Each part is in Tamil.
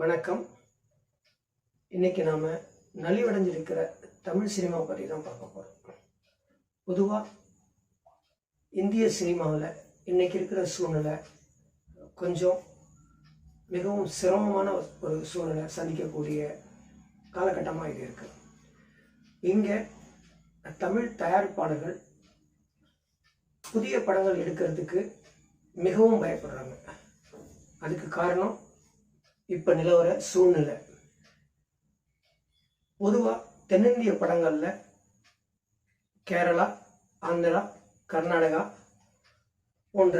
வணக்கம். இன்னைக்கு நாம நலிவடைஞ்சிருக்கிற தமிழ் சினிமா பற்றி தான் பார்க்க போறோம். பொதுவாக இந்திய சினிமாவில் இன்னைக்கு இருக்கிற சூழ்நிலை கொஞ்சம் மிகவும் சிரமமான ஒரு சூழ்நிலை சந்திக்கக்கூடிய காலகட்டமாக இது இருக்கு. இங்கே தமிழ் தயாரிப்பாளர்கள் புதிய படங்கள் எடுக்கிறதுக்கு மிகவும் பயப்படுறாங்க. அதுக்கு காரணம் இப்போ நிலவர சூழ்நிலை. பொதுவாக தென்னிந்திய படங்களில் கேரளா ஆந்திரா கர்நாடகா போன்ற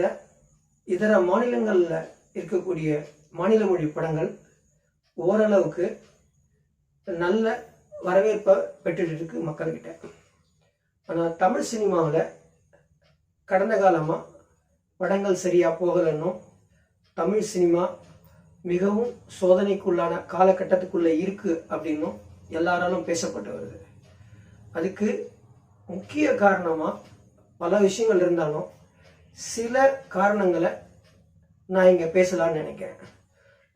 இதர மாநிலங்களில் இருக்கக்கூடிய மாநில மொழி படங்கள் ஓரளவுக்கு நல்ல வரவேற்பை பெற்றுட்டு இருக்கு மக்கள்கிட்ட. ஆனால் தமிழ் சினிமாவில் கடந்த காலமாக படங்கள் சரியாக போகலைன்னும் தமிழ் சினிமா மிகவும் சோதனைக்குள்ளான காலகட்டத்துக்குள்ளே இருக்கு அப்படின்னும் எல்லாராலும் பேசப்பட்டு வருது. அதுக்கு முக்கிய காரணமாக பல விஷயங்கள் இருந்தாலும் சில காரணங்களை நான் இங்கே பேசலான்னு நினைக்கிறேன்.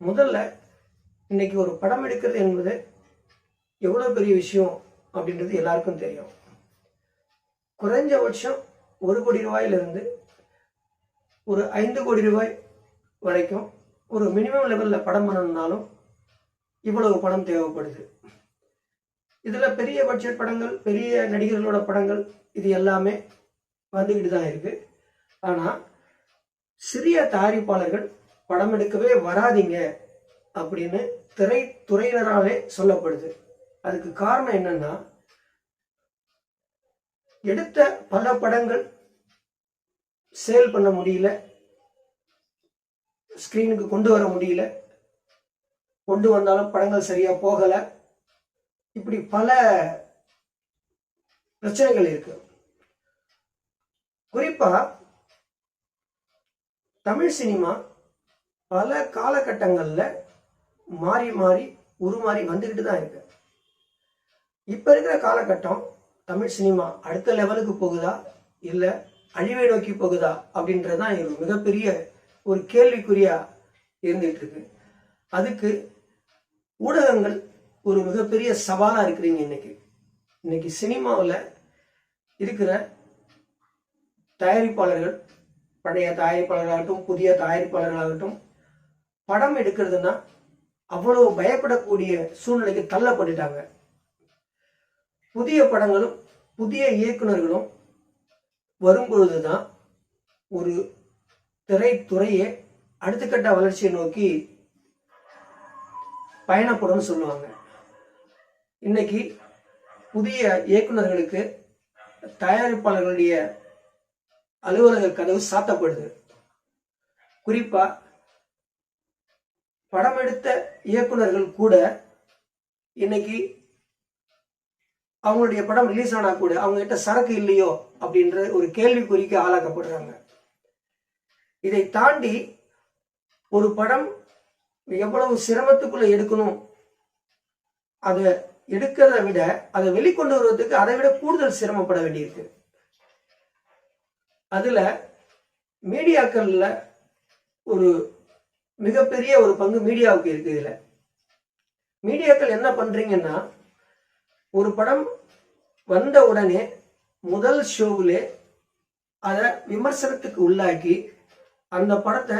முதல்ல இன்னைக்கு ஒரு படம் எடுக்கிறது என்பது எவ்வளோ பெரிய விஷயம் அப்படின்றது எல்லாருக்கும் தெரியும். குறைஞ்சபட்சம் ஒரு கோடி ரூபாயிலிருந்து ஒரு ஐந்து கோடி ரூபாய் வரைக்கும் ஒரு மினிமம் லெவலில் படம் பண்ணணும்னாலும் இவ்வளவு பணம் தேவைப்படுது. இதில் பெரிய பட்ஜெட் படங்கள் பெரிய நடிகர்களோட படங்கள் இது எல்லாமே வந்துக்கிட்டு தான் இருக்கு. ஆனால் சிறிய தயாரிப்பாளர்கள் படம் எடுக்கவே வராதீங்க அப்படின்னு திரைத்துறையினராலே சொல்லப்படுது. அதுக்கு காரணம் என்னன்னா எடுத்த பல படங்கள் சேல் பண்ண முடியல. ஸ்க்ரீனுக்கு கொண்டு வர முடியல. கொண்டு வந்தாலும் படங்கள் சரியா போகல. இப்படி பல பிரச்சனைகள் இருக்கு. குறிப்பா தமிழ் சினிமா பல காலகட்டங்கள்ல மாறி மாறி உருமாறி வந்துகிட்டு தான் இருக்கு. இப்ப இருக்கிற காலகட்டம் தமிழ் சினிமா அடுத்த லெவலுக்கு போகுதா? இல்ல அழிவை நோக்கி போகுதா? அப்படின்றதுதான் ஒரு மிகப்பெரிய ஒரு கேள்விக்குறியா இருந்துட்டு இருக்கு அதுக்கு ஊடகங்கள் ஒரு மிகப்பெரிய சவாலா இருக்கிறீங்க இன்னைக்கு. இன்னைக்கு சினிமாவில் இருக்கிற தயாரிப்பாளர்கள் பழைய தயாரிப்பாளர்களாகட்டும் புதிய தயாரிப்பாளர்களாகட்டும் படம் எடுக்கிறதுனா அவ்வளோ பயப்படக்கூடிய சூழ்நிலைக்கு தள்ளப்பட்டுட்டாங்க. புதிய படங்களும் புதிய இயக்குனர்களும் வரும்பொழுதுதான் ஒரு திரைத்துறையே அடுத்த கட்ட வளர்ச்சியை நோக்கி பயணப்படும்னு சொல்லுவாங்க. இன்னைக்கு புதிய இயக்குனர்களுக்கு தயாரிப்பாளர்களுடைய அலுவலக கதவு சாத்தப்படுது. குறிப்பா படம் எடுத்த இயக்குனர்கள் கூட இன்னைக்கு அவங்களுடைய படம் ரிலீஸ் ஆனா கூட அவங்க கிட்ட சரக்கு இல்லையோ அப்படின்ற ஒரு கேள்விக்குறிக்கு ஆளாக்கப்படுறாங்க. இதை தாண்டி ஒரு படம் எவ்வளவு சிரமத்துக்குள்ள எடுக்கணும்? அதை எடுக்கிறத விட அதை வெளிக்கொண்டு வருவதற்கு அதை விட கூடுதல் சிரமப்பட வேண்டியிருக்கு. அதுல மீடியாக்கள்ல ஒரு மிகப்பெரிய ஒரு பங்கு மீடியாவுக்கு இருக்கு இதுல. மீடியாக்கள் என்ன பண்றீங்கன்னா ஒரு படம் வந்த உடனே முதல் ஷோவிலே அதை விமர்சனத்துக்கு உள்ளாக்கி அந்த படத்தை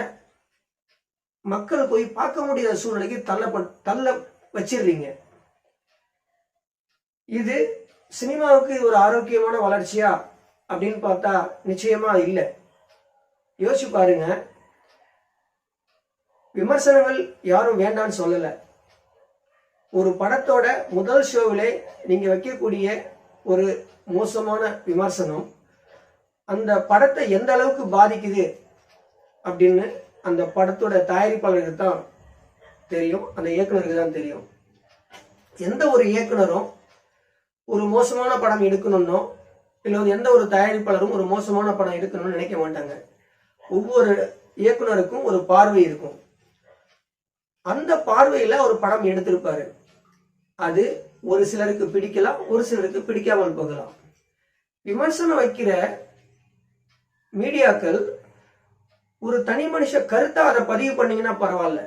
மக்கள் போய் பார்க்க முடியாத சூழ்நிலைக்கு தள்ள தள்ள வச்சிடுறீங்க இது சினிமாவுக்கு இது ஒரு ஆரோக்கியமான வளர்ச்சியா அப்படின்னு பார்த்தா நிச்சயமா இல்லை. யோசிச்சு பாருங்க. விமர்சனங்கள் யாரும் வேண்டான்னு சொல்லலை. ஒரு படத்தோட முதல் ஷோவிலே நீங்க வைக்கக்கூடிய ஒரு மோசமான விமர்சனம் அந்த படத்தை எந்த அளவுக்கு பாதிக்குது அப்படின்னு அந்த படத்தோட தயாரிப்பாளருக்கு தான் தெரியும். அந்த இயக்குனருக்கு தான் தெரியும். எந்த ஒரு இயக்குனரும் ஒரு மோசமான படம் எடுக்கணும்னோ இல்லை எந்த ஒரு தயாரிப்பாளரும் ஒரு மோசமான படம் எடுக்கணும்னு நினைக்க மாட்டாங்க. ஒவ்வொரு இயக்குனருக்கும் ஒரு பார்வை இருக்கும். அந்த பார்வையில் ஒரு படம் எடுத்திருப்பாரு. அது ஒரு சிலருக்கு பிடிக்கலாம் ஒரு சிலருக்கு பிடிக்காமல் போகலாம். விமர்சனம் வைக்கிற மீடியாக்கள் ஒரு தனி மனுஷ கருத்தா அதை பதிவு பண்ணீங்கன்னா பரவாயில்ல.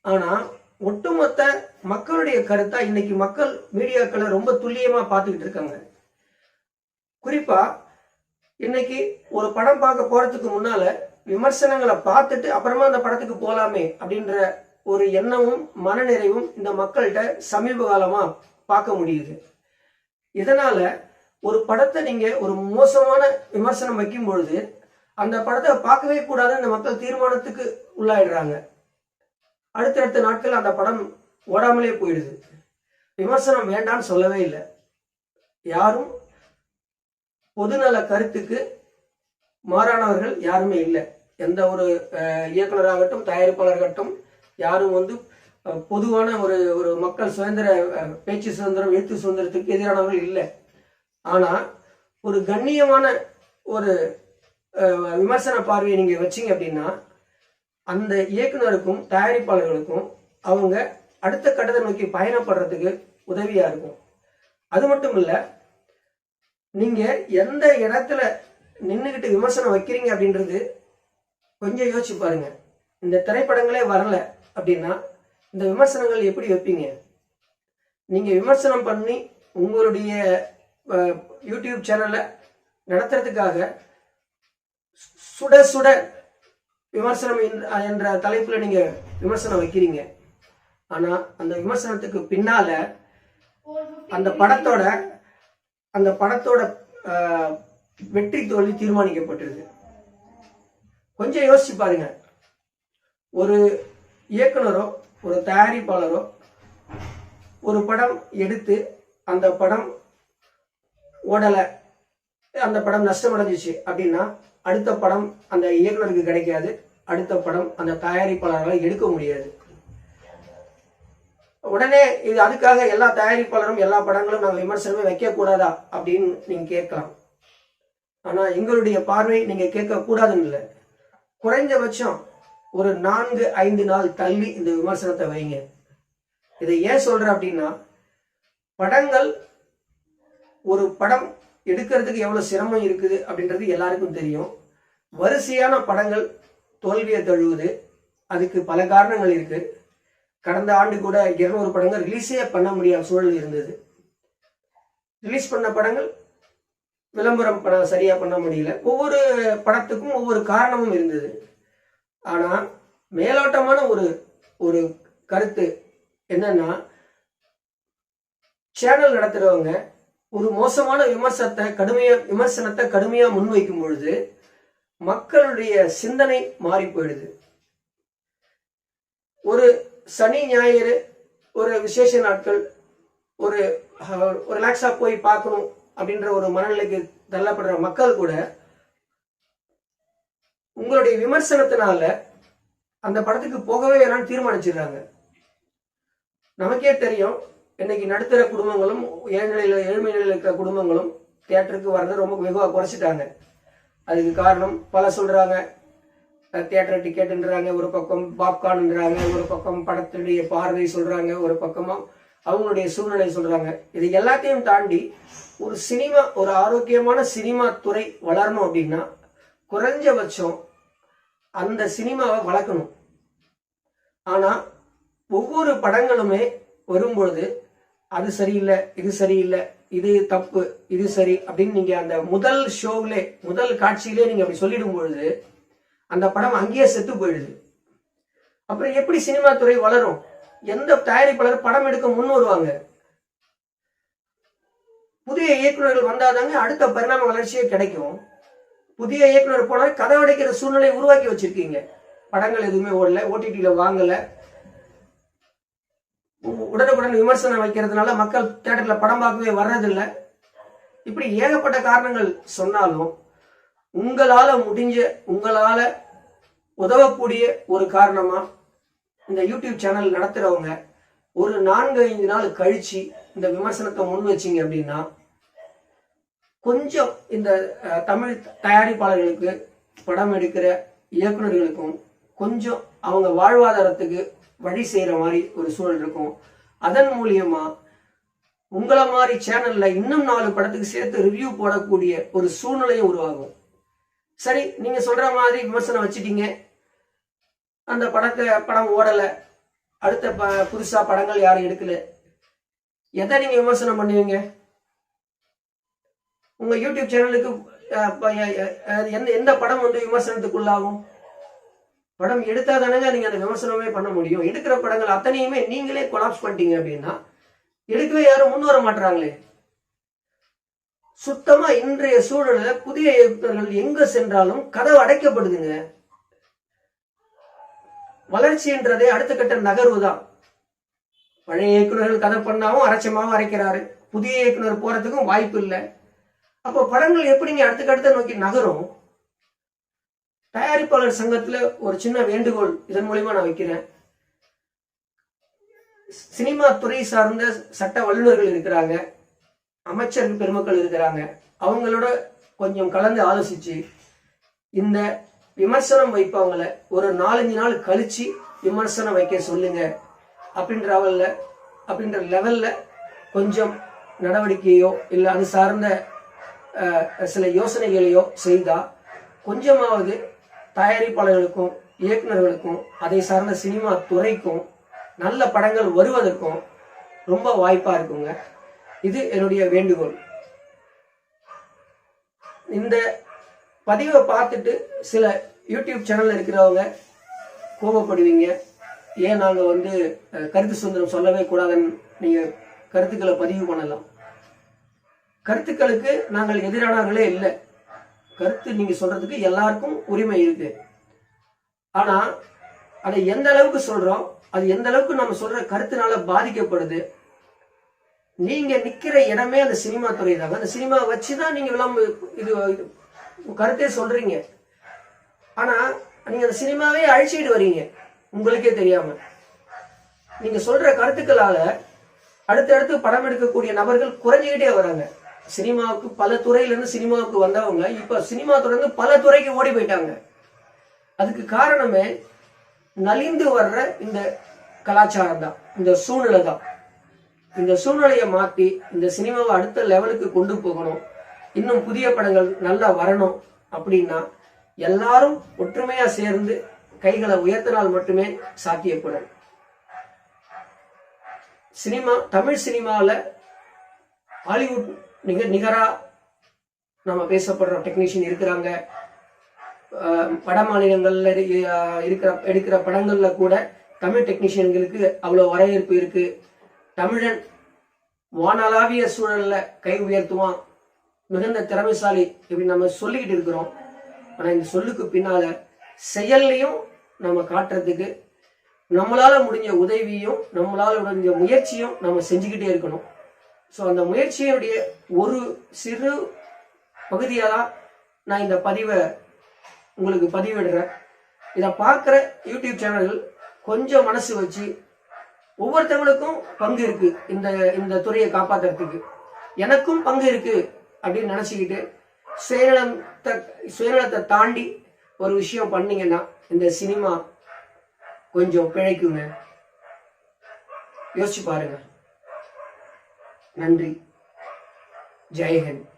ஆனா ஒட்டுமொத்த மக்களுடைய கருத்தா இன்னைக்கு மக்கள் மீடியாக்களை ரொம்ப துல்லியமா பார்த்துக்கிட்டு இருக்காங்க. குறிப்பா இன்னைக்கு ஒரு படம் பார்க்க போறதுக்கு முன்னால விமர்சனங்களை பார்த்துட்டு அப்புறமா அந்த படத்துக்கு போலாமே அப்படின்ற ஒரு எண்ணமும் மனநிறைவும் இந்த மக்கள்கிட்ட சமீப காலமா பார்க்க முடியுது. இதனால ஒரு படத்தை நீங்க ஒரு மோசமான விமர்சனம் வைக்கும் பொழுது அந்த படத்தை பார்க்கவே கூடாதுன்னு இந்த மக்கள் தீர்மானத்துக்கு உள்ளாயிடுறாங்க. அடுத்தடுத்த நாட்கள் அந்த படம் ஓடாமலே போயிடுது. விமர்சனம் வேண்டாம்னு சொல்லவே இல்லை. யாரும் பொதுநல கருத்துக்கு மாறானவர்கள் யாருமே இல்லை. எந்த ஒரு இயக்குனராகட்டும் தயாரிப்பாளராகட்டும் யாரும் வந்து பொதுவான ஒரு ஒரு மக்கள் சுதந்திர பேச்சு சுதந்திரம் எழுத்து சுதந்திரத்துக்கு எதிரானவர்கள் இல்லை. ஆனால் ஒரு கண்ணியமான ஒரு விமர்சன பார்வையை நீங்கள் வச்சிங்க அப்படின்னா அந்த இயக்குனருக்கும் தயாரிப்பாளர்களுக்கும் அவங்க அடுத்த கட்டத்தை நோக்கி பயணப்படுறதுக்கு உதவியாக இருக்கும். அது மட்டும் இல்லை நீங்கள் எந்த இடத்துல நின்றுக்கிட்டு விமர்சனம் வைக்கிறீங்க அப்படின்றது கொஞ்சம் யோசிச்சு பாருங்க. இந்த திரைப்படங்களே வரல அப்படின்னா இந்த விமர்சனங்கள் எப்படி வைப்பீங்க? நீங்கள் விமர்சனம் பண்ணி உங்களுடைய யூடியூப் சேனலை நடத்துறதுக்காக சுட சுட விமர்சனம் என்ற- என்ற தலைப்புல நீங்க விமர்சனம் வைக்கிறீங்க. ஆனா அந்த விமர்சனத்துக்கு பின்னால அந்த படத்தோட அந்த படத்தோட வெற்றி தோல்வி தீர்மானிக்கப்பட்டிருக்கு. கொஞ்சம் யோசிச்சு பாருங்க. ஒரு இயக்குனரோ ஒரு தயாரிப்பாளரோ ஒரு படம் எடுத்து அந்த படம் ஓடலை. அந்த படம் நஷ்டமடைஞ்சிச்சு அப்படின்னா அடுத்த படம் அந்த இயக்குனருக்கு கிடைக்காது. அடுத்த படம் அந்த தயாரிப்பாளர்களால் எடுக்க முடியாது. உடனே இது அதுக்காக எல்லா தயாரிப்பாளரும் எல்லா படங்களும் நாங்கள் விமர்சனமே வைக்கக்கூடாதா அப்படின்னு நீங்க கேட்கலாம். ஆனா எங்களுடைய பார்வை நீங்க கேட்க கூடாதுன்னு இல்லை. குறைஞ்சபட்சம் ஒரு நான்கு ஐந்து நாள் தள்ளி இந்த விமர்சனத்தை வைங்க. இதை ஏன் சொல்றேன் அப்படின்னா படங்கள் ஒரு படம் எடுக்கிறதுக்கு எவ்வளவு சிரமம் இருக்குது அப்படின்றது எல்லாருக்கும் தெரியும். வரிசையான படங்கள் தோல்வியை தழுவுது. அதுக்கு பல காரணங்கள் இருக்கு. கடந்த ஆண்டு கூட இருநூறு படங்கள் ரிலீஸே பண்ண முடியாத சூழல் இருந்தது. ரிலீஸ் பண்ண படங்கள் விளம்பரம் பண்ண சரியா பண்ண முடியல. ஒவ்வொரு படத்துக்கும் ஒவ்வொரு காரணமும் இருந்தது. ஆனா மேலோட்டமான ஒரு ஒரு கருத்து என்னன்னா சேனல் நடத்துறவங்க ஒரு மோசமான விமர்சனத்தை கடுமையா விமர்சனத்தை கடுமையா முன்வைக்கும் பொழுது மக்களுடைய சிந்தனை மாறி போயிடுது. ஒரு சனி ஞாயிறு ஒரு விசேஷ நாட்கள் ஒரு ஒரு ரிலாக்ஸா போய் பார்க்கணும் அப்படின்ற ஒரு மனநிலைக்கு தள்ளப்படுற மக்கள் கூட உங்களுடைய விமர்சனத்தினால அந்த படத்துக்கு போகவே வேணாம்னு தீர்மானிச்சிடுறாங்க. நமக்கே தெரியும் இன்னைக்கு நடுத்தர குடும்பங்களும் ஏழ்நிலையில் ஏழ்மை நிலையில் இருக்கிற குடும்பங்களும் தேட்டருக்கு வர்றதை ரொம்ப வெகுவாக குறைச்சிட்டாங்க. அதுக்கு காரணம் பல சொல்றாங்க. தேட்டர் டிக்கெட்டுன்றாங்க ஒரு பக்கம் பாப்கார்ன்றாங்க ஒரு பக்கம் படத்துடைய பார்வை சொல்றாங்க ஒரு பக்கமா அவங்களுடைய சூழ்நிலை சொல்றாங்க. இது எல்லாத்தையும் தாண்டி ஒரு சினிமா ஒரு ஆரோக்கியமான சினிமா துறை வளரணும் அப்படின்னா குறைஞ்சபட்சம் அந்த சினிமாவை வளர்க்கணும். ஆனா ஒவ்வொரு படங்களுமே வரும்பொழுது அது சரியில்லை இது சரியில்லை இது தப்பு இது சரி அப்படின்னு நீங்க அந்த முதல் ஷோவிலே முதல் காட்சியிலே நீங்க அப்படி சொல்லிடும் பொழுது அந்த படம் அங்கேயே செத்து போயிடுது. அப்புறம் எப்படி சினிமா துறை வளரும்? எந்த தயாரிப்பாளர் படம் எடுக்க முன் வருவாங்க? புதிய இயக்குனர்கள் வந்தாதாங்க அடுத்த பரிணாம வளர்ச்சியே கிடைக்கும். புதிய இயக்குனர் போனால் கதை உடைக்கிற சூழ்நிலை உருவாக்கி வச்சிருக்கீங்க. படங்கள் எதுவுமே ஓடல ஓடிடியில வாங்கலை. உடனுக்குடன் விமர்சனம் வைக்கிறதுனால மக்கள் தேட்டரில் படம் பார்க்கவே வர்றதில்லை. இப்படி ஏகப்பட்ட காரணங்கள் சொன்னாலும் உங்களால முடிஞ்ச உங்களால உதவக்கூடிய ஒரு காரணமா இந்த யூடியூப் சேனல் நடத்துறவங்க ஒரு நான்கு ஐந்து நாள் கழிச்சு இந்த விமர்சனத்தை முன் வச்சீங்க அப்படின்னா கொஞ்சம் இந்த தமிழ் தயாரிப்பாளர்களுக்கு படம் எடுக்கிற இயக்குனர்களுக்கும் கொஞ்சம் அவங்க வாழ்வாதாரத்துக்கு வழி செய்யற மாதிரி ஒரு சூழல் இருக்கும். அதன் மூலியமா உங்களை மாதிரி சேனல்ல இன்னும் நாலு படத்துக்கு சேர்த்து ரிவ்யூ போடக்கூடிய ஒரு சூழ்நிலையும் உருவாகும். சரி நீங்க சொல்ற மாதிரி விமர்சனம் வச்சுட்டீங்க. அந்த படத்தை படம் ஓடல. அடுத்த ப- புதுசா படங்கள் யாரும் எடுக்கல. எதை நீங்க விமர்சனம் பண்ணுவீங்க? உங்க யூடியூப் சேனலுக்கு எந்த எந்த படம் வந்து விமர்சனத்துக்குள்ளாகும்? படம் எடுத்தா தானங்க நீங்க அந்த விமர்சனமே பண்ண முடியும். எடுக்கிற படங்கள் அத்தனையுமே நீங்களே கொலாப்ஸ் பண்ணிட்டீங்க அப்படின்னா எடுக்கவே யாரும் முன் வர மாட்டாங்களே சுத்தமா இன்றைய சூழல்ல புதிய இயக்குனர்கள் எங்க சென்றாலும் கதவு அடைக்கப்படுதுங்க. வளர்ச்சின்றதே அடுத்த கட்ட நகர்வு தான் பழைய இயக்குனர்கள் கதை பண்ணாவும் அரைச்சமாவும் அரைக்கிறாரு. புதிய இயக்குனர் போறதுக்கும் வாய்ப்பு இல்லை. அப்போ படங்கள் எப்படிங்க அடுத்த கட்டத்தை நோக்கி நகரும்? தயாரிப்பாளர் சங்கத்துல ஒரு சின்ன வேண்டுகோள் இதன் மூலியமா நான் வைக்கிறேன். சினிமா துறை சார்ந்த சட்ட வல்லுநர்கள் இருக்கிறாங்க. அமைச்சர் பெருமக்கள் இருக்கிறாங்க. அவங்களோட கொஞ்சம் கலந்து ஆலோசிச்சு இந்த விமர்சனம் வைப்பவங்கள ஒரு நாலஞ்சு நாள் கழிச்சு விமர்சனம் வைக்க சொல்லுங்க அப்படின்ற அவல்ல அப்படின்ற லெவல்ல கொஞ்சம் நடவடிக்கையோ இல்லை அது சார்ந்த சில யோசனைகளையோ செய்தா கொஞ்சமாவது தயாரிப்பாளர்களுக்கும் இயக்குனர்களுக்கும் அதை சார்ந்த சினிமா துறைக்கும் நல்ல படங்கள் வருவதற்கும் ரொம்ப வாய்ப்பாக இருக்குங்க. இது என்னுடைய வேண்டுகோள். இந்த பதிவை பார்த்துட்டு சில யூடியூப் சேனல் இருக்கிறவங்க கோபப்படுவீங்க. ஏன் நாங்கள் வந்து கருத்து சுதந்திரம் சொல்லவே கூடாதுன்னு நீங்கள் கருத்துக்களை பதிவு பண்ணலாம். கருத்துக்களுக்கு நாங்கள் எதிரானவர்களே இல்லை. கருத்து நீங்க சொல்றதுக்கு எல்லாருக்கும் உரிமை இருக்கு. ஆனா அதை எந்த அளவுக்கு சொல்றோம் அது எந்த அளவுக்கு நம்ம சொல்ற கருத்துனால பாதிக்கப்படுது நீங்க நிக்கிற இடமே அந்த சினிமா துறை தாங்க. அந்த சினிமா வச்சுதான் நீங்க எல்லாம் இது இது கருத்தே சொல்றீங்க. ஆனா நீங்க அந்த சினிமாவே அழிச்சிட்டு வர்றீங்க உங்களுக்கே தெரியாம. நீங்க சொல்ற கருத்துக்களால அடுத்தடுத்து படம் எடுக்கக்கூடிய நபர்கள் குறைஞ்சிக்கிட்டே வராங்க. சினிமாவுக்கு பல துறையில இருந்து சினிமாவுக்கு வந்தவங்க இப்ப சினிமா துறையில பல துறைக்கு ஓடி போயிட்டாங்க. அதுக்கு காரணமே நலிந்து வர்ற இந்த கலாச்சாரம் தான் இந்த சூழ்நிலை தான். இந்த சூழ்நிலையை மாத்தி இந்த சினிமாவை அடுத்த லெவலுக்கு கொண்டு போகணும். இன்னும் புதிய படங்கள் நல்லா வரணும் அப்படின்னா எல்லாரும் ஒற்றுமையா சேர்ந்து கைகளை உயர்த்தினால் மட்டுமே சாத்தியப்படும் சினிமா தமிழ் சினிமாவில் ஹாலிவுட் நிக நிகராக நம்ம பேசப்படுற டெக்னீஷியன் இருக்கிறாங்க. வட மாநிலங்களில் இருக்கிற எடுக்கிற படங்களில் கூட தமிழ் டெக்னீஷியன்களுக்கு அவ்வளோ வரவேற்பு இருக்கு. தமிழன் வானளாவிய சூழலில் கை உயர்த்துவான். மிகுந்த திறமைசாலி இப்படி நம்ம சொல்லிக்கிட்டு இருக்கிறோம். ஆனால் இந்த சொல்லுக்கு பின்னால செயல்லையும் நம்ம காட்டுறதுக்கு நம்மளால் முடிஞ்ச உதவியும் நம்மளால் முடிஞ்ச முயற்சியும் நம்ம செஞ்சுக்கிட்டே இருக்கணும். ஸோ அந்த முயற்சியுடைய ஒரு சிறு பகுதியாக தான் நான் இந்த பதிவை உங்களுக்கு பதிவிடுறேன். இதை பார்க்குற யூடியூப் சேனல்கள் கொஞ்சம் மனசு வச்சு ஒவ்வொருத்தவங்களுக்கும் பங்கு இருக்கு இந்த இந்த துறையை காப்பாத்துறதுக்கு. எனக்கும் பங்கு இருக்கு அப்படின்னு நினச்சிக்கிட்டு சுயநலத்தை சுயநலத்தை தாண்டி ஒரு விஷயம் பண்ணீங்கன்னா இந்த சினிமா கொஞ்சம் பிழைக்குங்க. யோசிச்சு பாருங்கள் நன்றி. ஜெய்ஹிந்த்.